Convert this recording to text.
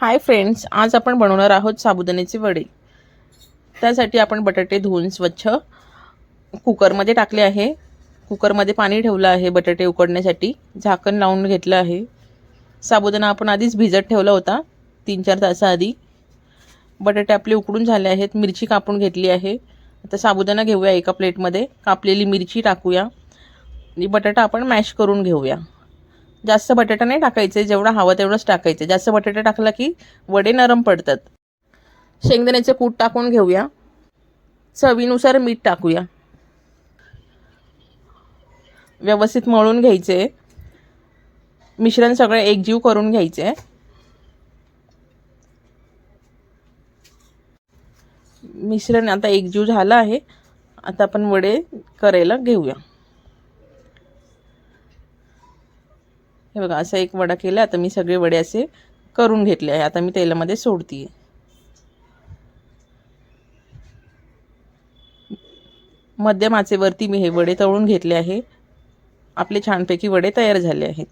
Hi friends आज आपण बनवणार आहोत साबुदाण्याचे वडे. त्यासाठी आपण बटाटे धुवून स्वच्छ कुकरमध्ये टाकले आहे. कुकरमध्ये पाणी ठेवलं आहे बटाटे उकडण्यासाठी. झाकण लावून घेतलं आहे. साबुदाणा आपण आधीच भिजत ठेवला होता तीन चार तासाआधी बटाटे आपले उकडून झाले आहेत मिरची कापून घेतली आहे. आता साबुदाणा घेऊया एका प्लेटमध्ये. कापलेली मिरची टाकूया. आणि बटाटा आपण मॅश करून घेऊया. जास्त बटाटा नाही टाकायचे जेवढा हवं तेवढंच टाकायचं. जास्त बटाटा टाकला की वडे नरम पडतात. शेंगदाण्याचं कूट टाकून घेऊया. चवीनुसार मीठ टाकूया. व्यवस्थित मळून घ्यायचे. मिश्रण सगळं एकजीव करून घ्यायचे. मिश्रण आता एकजीव झालं आहे. आता आपण वडे करायला घेऊया. हे बघा असा एक वडा केला आता मी सगळे वडे असे करून घेतले आहे. आता मी तेलामध्ये सोडते मध्यम आचेवरती मी हे वडे तळून घेतले आहे. आपले छानपैकी वडे तयार झाले आहेत.